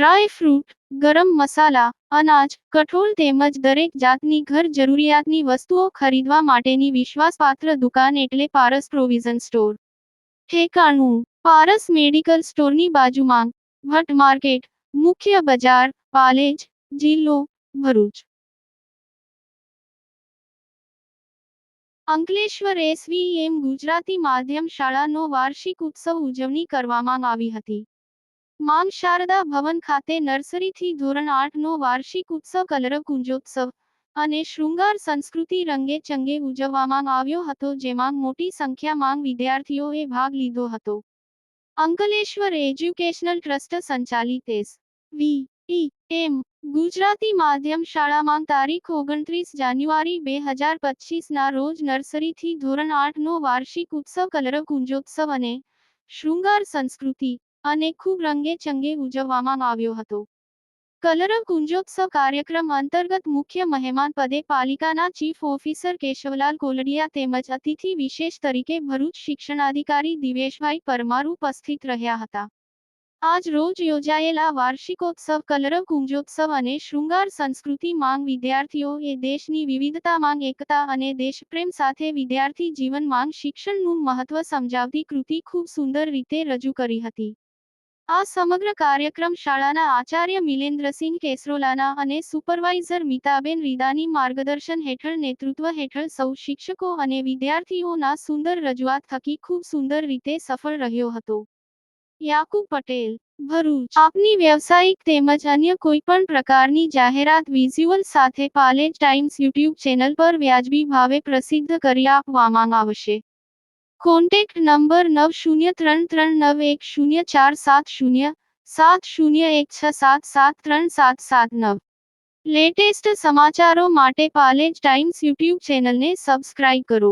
Dry fruit, ગરમ મસાલા, અનાજ, કઠોળ તેમજ દરેક જાતની ઘર જરૂરિયાતની વસ્તુઓ ખરીદવા માટેની વિશ્વાસપાત્ર દુકાન એટલે પારસ પ્રોવિઝન સ્ટોર. ઠેકાણું, પારસ મેડિકલ સ્ટોરની બાજુમાં, ભટ્ટ માર્કેટ, મુખ્ય બજાર, પાલેજ, જિલ્લો, ભરૂચ. અંકલેશ્વર એસવીએમ ગુજરાતી માધ્યમ શાળાનો વાર્ષિક ઉત્સવ ઉજવણી કરવામાં આવી હતી. માંગ શારદા ભવન ખાતે નર્સરીથી ધોરણ આઠનો વાર્ષિક ઉત્સવ કલરવ કુંજોત્સવ અને શૃંગાર સંસ્કૃતિ રંગે ચંગે ઉજવવામાં આવ્યો હતો, જેમાં મોટી સંખ્યામાં વિદ્યાર્થીઓએ ભાગ લીધો હતો. અંકલેશ્વર એજ્યુકેશનલ ટ્રસ્ટ સંચાલિત S. V. E. M. Gujarati માધ્યમ શાળામાં તારીખ ઓગણત્રીસ જાન્યુઆરી બે હજાર પચીસના રોજ નર્સરીથી ધોરણ આઠનો વાર્ષિક ઉત્સવ કલરવ કુંજોત્સવ અને શૃંગાર સંસ્કૃતિ અને ખૂબ રંગે ચંગે ઉજવવામાં આવ્યો હતો. કલરવ કુંજોત્સવ કાર્યક્રમ અંતર્ગત મુખ્ય મહેમાન પદે પાલિકાના ચીફ ઓફિસર કેશવલાલ કોલડિયા તેમજ અતિથિ વિશેષ તરીકે ભરૂચ શિક્ષણાધિકારી દિવેશભાઈ પરમાર ઉપસ્થિત રહ્યા હતા. આજ રોજ યોજાયેલા વાર્ષિકોત્સવ કલરવ કુંજોત્સવ અને શૃંગાર સંસ્કૃતિ માંગ વિદ્યાર્થીઓ એ દેશની વિવિધતા માંગ એકતા અને દેશપ્રેમ સાથે વિદ્યાર્થી જીવન માંગ શિક્ષણનું મહત્વ સમજાવતી કૃતિ ખૂબ સુંદર રીતે રજૂ કરી હતી. આ સમગ્ર કાર્યક્રમ શાળાના આચાર્ય મિલેન્દ્રસિંહ કેસરોલાના અને સુપરવાઇઝર મિતાબેન રીદાની માર્ગદર્શન હેઠળ નેતૃત્વ હેઠળ સૌ શિક્ષકો અને વિદ્યાર્થીઓના સુંદર રજૂઆત થકી ખૂબ સુંદર રીતે સફળ રહ્યો હતો. યાકુબ પટેલ, ભરૂચ. આપની વ્યવસાયિક તેમજ અન્ય કોઈ પણ પ્રકારની જાહેરાત વિઝ્યુઅલ સાથે પાલેજ ટાઈમ્સ યુટ્યુબ ચેનલ પર વ્યાજબી ભાવે પ્રસિદ્ધ કરી આપવામાં આવશે. કોન્ટેક્ટ નંબર નવ શૂન્ય ત્રણ ત્રણ નવ એક શૂન્ય ચાર સાત શૂન્ય સાત શૂન્ય એક છ સાત સાત ત્રણ સાત સાત નવ લેટેસ્ટ સમાચારો માટે પાલેજ ટાઈમ્સ યુટ્યુબ ચેનલને સબસ્ક્રાઇબ કરો